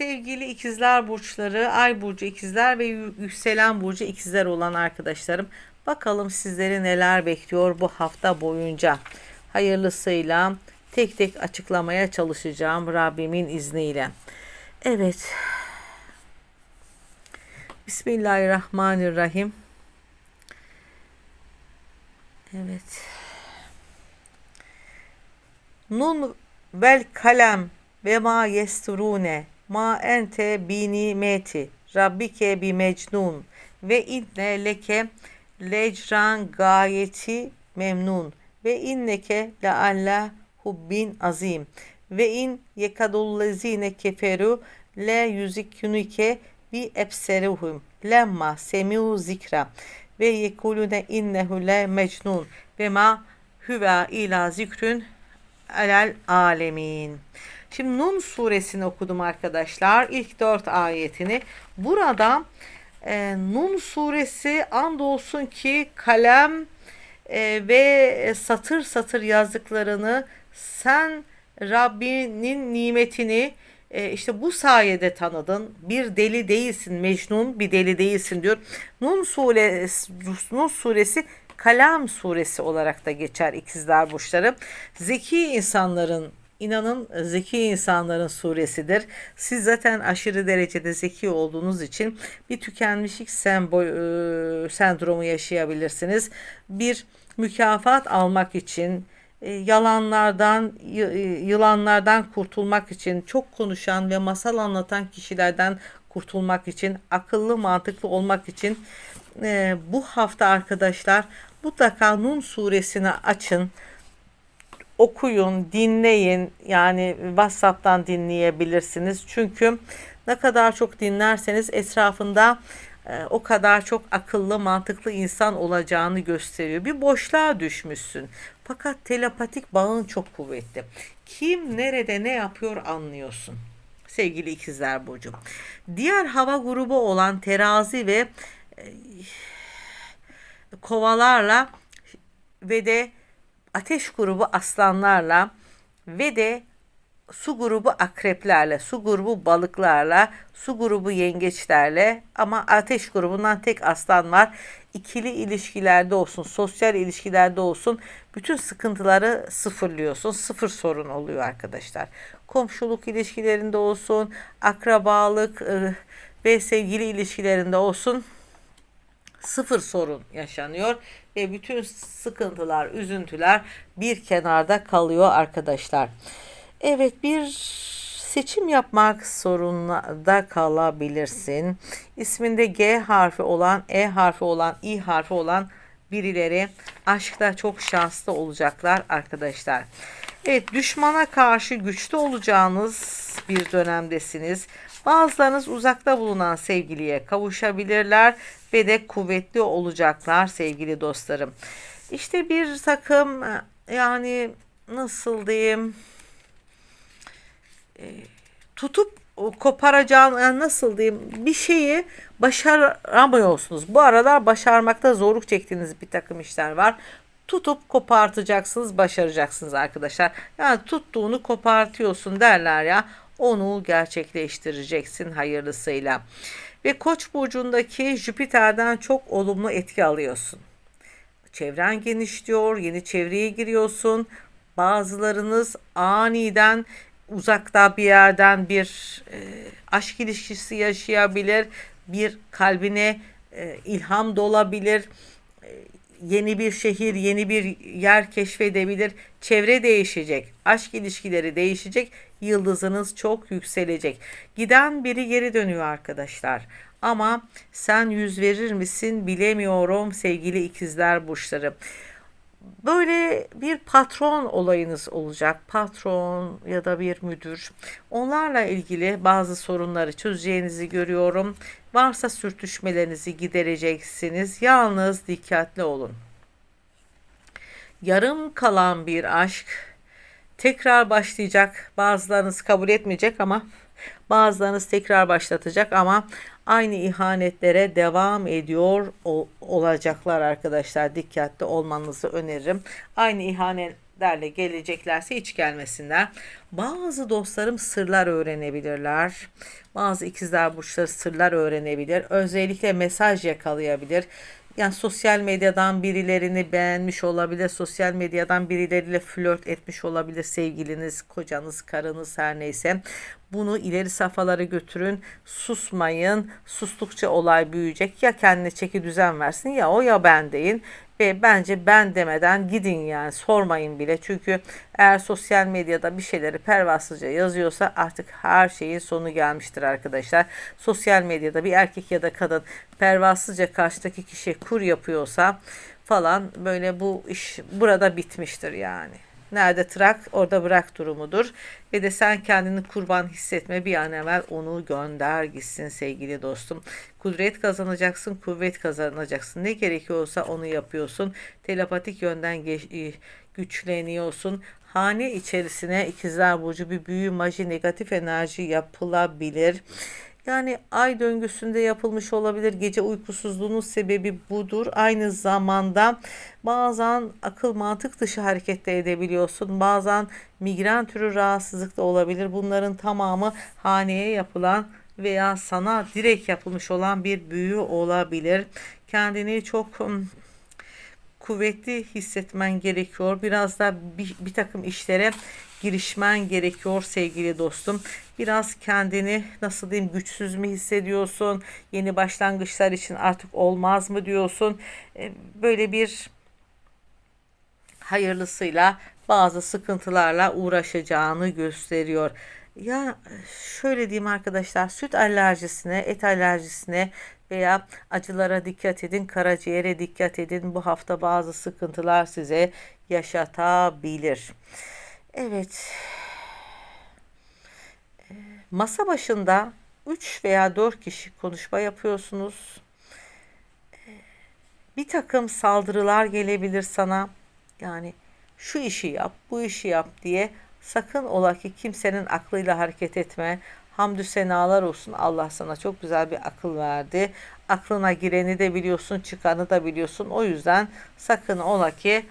sevgili ikizler burçları, ay burcu ikizler ve yü- yükselen burcu ikizler olan arkadaşlarım. Bakalım sizleri neler bekliyor bu hafta boyunca. Hayırlısıyla tek tek açıklamaya çalışacağım Rabbimin izniyle. Evet. Bismillahirrahmanirrahim. Evet. Nun vel kalem ve ma yesturune ma ente bi nimeti rabbike bi mecnun. Ve inne leke lecran gayeti memnun. Ve inneke lealla hubbin azim. Ve in yekadullezine keferu le yüzikünüke bi ebseruhum. Lemma semiu zikra. Ve yekulune innehu le mecnun. Ve ma hüve ila zikrün alel alemin. Şimdi Nun suresini okudum arkadaşlar. İlk dört ayetini. Burada e, Nun suresi andolsun ki kalem e, ve satır satır yazdıklarını sen Rabbinin nimetini e, işte bu sayede tanıdın. Bir deli değilsin Mecnun, bir deli değilsin diyor. Nun suresi, Nun suresi Kalem suresi olarak da geçer ikizler burçları. Zeki insanların inanın zeki insanların suresidir. Siz zaten aşırı derecede zeki olduğunuz için bir tükenmişlik sembol, e, sendromu yaşayabilirsiniz. Bir mükafat almak için e, yalanlardan, e, yılanlardan kurtulmak için, çok konuşan ve masal anlatan kişilerden kurtulmak için, akıllı mantıklı olmak için e, bu hafta arkadaşlar mutlaka Nun suresini açın okuyun, dinleyin. Yani WhatsApp'tan dinleyebilirsiniz. Çünkü ne kadar çok dinlerseniz etrafında e, o kadar çok akıllı, mantıklı insan olacağını gösteriyor. Bir boşluğa düşmüşsün. Fakat telepatik bağın çok kuvvetli. Kim nerede ne yapıyor anlıyorsun. Sevgili ikizler burcu. Diğer hava grubu olan terazi ve e, kovalarla ve de ateş grubu aslanlarla ve de su grubu akreplerle, su grubu balıklarla, su grubu yengeçlerle ama ateş grubundan tek aslan var. İkili ilişkilerde olsun, sosyal ilişkilerde olsun bütün sıkıntıları sıfırlıyorsun. Sıfır sorun oluyor arkadaşlar. Komşuluk ilişkilerinde olsun, akrabalık ve sevgili ilişkilerinde olsun sıfır sorun yaşanıyor ve bütün sıkıntılar, üzüntüler bir kenarda kalıyor arkadaşlar. Evet bir seçim yapmak zorunda kalabilirsin. İsminde G harfi olan, E harfi olan, İ harfi olan birileri aşkta çok şanslı olacaklar arkadaşlar. Evet düşmana karşı güçlü olacağınız bir dönemdesiniz. Bazılarınız uzakta bulunan sevgiliye kavuşabilirler ve de kuvvetli olacaklar sevgili dostlarım. İşte bir takım yani nasıl diyeyim e, tutup koparacağın nasıl diyeyim bir şeyi başaramıyorsunuz. Bu aralar başarmakta zorluk çektiğiniz bir takım işler var. Tutup kopartacaksınız, başaracaksınız arkadaşlar. Yani tuttuğunu kopartıyorsun derler ya. Onu gerçekleştireceksin hayırlısıyla. Ve Koç burcundaki Jüpiter'den çok olumlu etki alıyorsun. Çevren genişliyor, yeni çevreye giriyorsun. Bazılarınız aniden uzakta bir yerden bir e, aşk ilişkisi yaşayabilir, bir kalbine e, ilham dolabilir, e, yeni bir şehir, yeni bir yer keşfedebilir, çevre değişecek, aşk ilişkileri değişecek, yıldızınız çok yükselecek. Giden biri geri dönüyor arkadaşlar. Ama sen yüz verir misin bilemiyorum sevgili ikizler burçları böyle bir patron olayınız olacak. Patron ya da bir müdür. Onlarla ilgili bazı sorunları çözeceğinizi görüyorum. Varsa sürtüşmelerinizi gidereceksiniz. Yalnız dikkatli olun. Yarım kalan bir aşk tekrar başlayacak. Bazılarınız kabul etmeyecek ama bazılarınız tekrar başlatacak ama aynı ihanetlere devam ediyor olacaklar arkadaşlar. Dikkatli olmanızı öneririm. Aynı ihanet derle geleceklerse hiç gelmesinler. Bazı dostlarım sırlar öğrenebilirler. Bazı ikizler burçları sırlar öğrenebilir. Özellikle mesaj yakalayabilir. Yani sosyal medyadan birilerini beğenmiş olabilir. Sosyal medyadan birileriyle flört etmiş olabilir sevgiliniz, kocanız, karınız her neyse. Bunu ileri safhalara götürün. Susmayın. Sustukça olay büyüyecek. Ya kendine çeki düzen versin ya o ya ben deyin. Ve bence ben demeden gidin yani sormayın bile. Çünkü eğer sosyal medyada bir şeyleri pervasızca yazıyorsa artık her şeyin sonu gelmiştir arkadaşlar. Sosyal medyada bir erkek ya da kadın pervasızca karşıdaki kişi kur yapıyorsa falan böyle bu iş burada bitmiştir yani. Nerede trak orada bırak durumudur. Ve de sen kendini kurban hissetme bir an evvel onu gönder gitsin sevgili dostum. Kudret kazanacaksın, kuvvet kazanacaksın. Ne gerekiyorsa onu yapıyorsun. Telepatik yönden geç- güçleniyorsun. Hane içerisine ikizler burcu bir büyü, maji, negatif enerji yapılabilir. Yani ay döngüsünde yapılmış olabilir. Gece uykusuzluğunun sebebi budur. Aynı zamanda bazen akıl mantık dışı harekette edebiliyorsun. Bazen migren türü rahatsızlık da olabilir. Bunların tamamı haneye yapılan veya sana direkt yapılmış olan bir büyü olabilir. Kendini çok kuvvetli hissetmen gerekiyor. Biraz da bir, bir takım işlere girişmen gerekiyor sevgili dostum. Biraz kendini nasıl diyeyim güçsüz mü hissediyorsun? Yeni başlangıçlar için artık olmaz mı diyorsun? E, Böyle bir hayırlısıyla bazı sıkıntılarla uğraşacağını gösteriyor. Ya şöyle diyeyim arkadaşlar süt alerjisine, et alerjisine veya acılara dikkat edin, karaciğere dikkat edin. Bu hafta bazı sıkıntılar size yaşatabilir. Evet. Masa başında 3 veya 4 kişi konuşma yapıyorsunuz. Bir takım saldırılar gelebilir sana. Yani şu işi yap, bu işi yap diye sakın ola ki kimsenin aklıyla hareket etme. Hamdü senalar olsun. Allah sana çok güzel bir akıl verdi. Aklına gireni de biliyorsun, çıkanı da biliyorsun. O yüzden sakın ola ki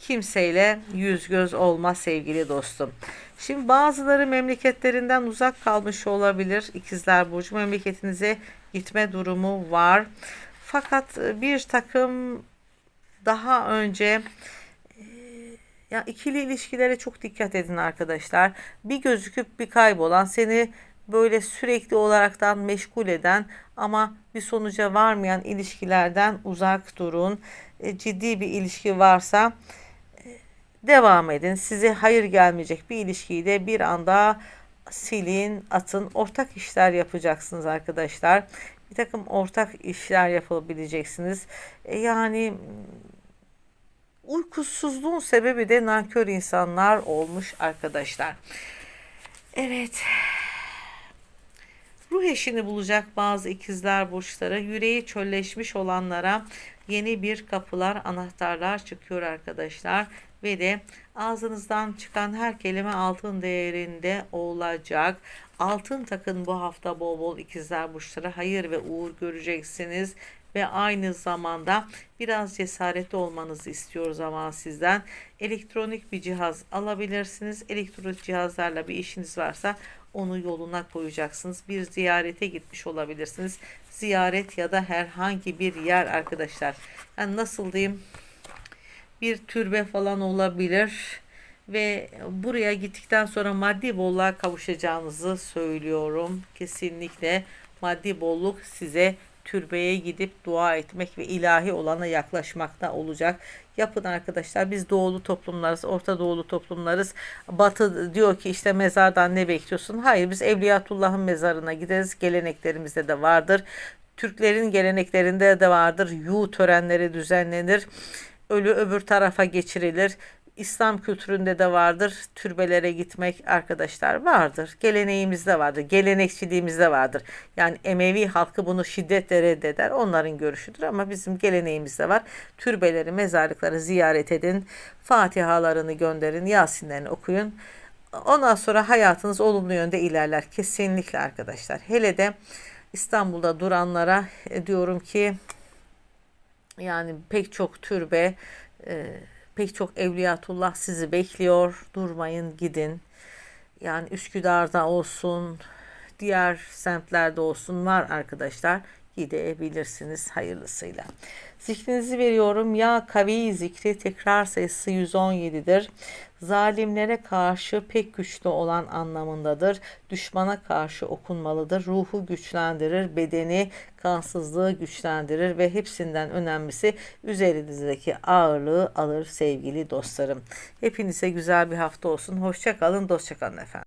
kimseyle yüz göz olma sevgili dostum. Şimdi bazıları memleketlerinden uzak kalmış olabilir. İkizler Burcu memleketinize gitme durumu var. Fakat e, bir takım daha önce e, ya ikili ilişkilere çok dikkat edin arkadaşlar. Bir gözüküp bir kaybolan seni böyle sürekli olaraktan meşgul eden ama bir sonuca varmayan ilişkilerden uzak durun. E, ciddi bir ilişki varsa e, devam edin. Size hayır gelmeyecek bir ilişkiyi de bir anda silin, atın. Ortak işler yapacaksınız arkadaşlar. Bir takım ortak işler yapabileceksiniz. E, yani uykusuzluğun sebebi de nankör insanlar olmuş arkadaşlar. Evet. Ruh eşini bulacak bazı ikizler burçları yüreği çölleşmiş olanlara yeni bir kapılar, anahtarlar çıkıyor arkadaşlar. Ve de ağzınızdan çıkan her kelime altın değerinde olacak. Altın takın bu hafta bol bol ikizler burçları hayır ve uğur göreceksiniz. Ve aynı zamanda biraz cesaretli olmanızı istiyoruz ama sizden. Elektronik bir cihaz alabilirsiniz. Elektronik cihazlarla bir işiniz varsa onu yoluna koyacaksınız. Bir ziyarete gitmiş olabilirsiniz. Ziyaret ya da herhangi bir yer arkadaşlar. Yani nasıl diyeyim? Bir türbe falan olabilir ve buraya gittikten sonra maddi bolluğa kavuşacağınızı söylüyorum. Kesinlikle maddi bolluk size türbeye gidip dua etmek ve ilahi olana yaklaşmakta olacak. Yapın arkadaşlar. Biz doğulu toplumlarız, Orta Doğulu toplumlarız. Batı diyor ki işte mezardan ne bekliyorsun? Hayır biz Evliyatullah'ın mezarına gideriz. Geleneklerimizde de vardır. Türklerin geleneklerinde de vardır. Yu törenleri düzenlenir. Ölü öbür tarafa geçirilir. İslam kültüründe de vardır. Türbelere gitmek arkadaşlar vardır. Geleneğimizde vardır. Gelenekçiliğimizde vardır. Yani Emevi halkı bunu şiddetle reddeder. Onların görüşüdür ama bizim geleneğimizde var. Türbeleri, mezarlıkları ziyaret edin. Fatihalarını gönderin. Yasinlerini okuyun. Ondan sonra hayatınız olumlu yönde ilerler. Kesinlikle arkadaşlar. Hele de İstanbul'da duranlara diyorum ki yani pek çok türbe e, Pek çok evliyatullah sizi bekliyor. Durmayın gidin. Yani Üsküdar'da olsun, diğer semtlerde olsun var arkadaşlar. Gidebilirsiniz hayırlısıyla. Zikrinizi veriyorum. Ya kavi zikri tekrar sayısı 117'dir. Zalimlere karşı pek güçlü olan anlamındadır. Düşmana karşı okunmalıdır. Ruhu güçlendirir, bedeni kansızlığı güçlendirir ve hepsinden önemlisi üzerinizdeki ağırlığı alır sevgili dostlarım. Hepinize güzel bir hafta olsun. Hoşça kalın, dostça kalın efendim.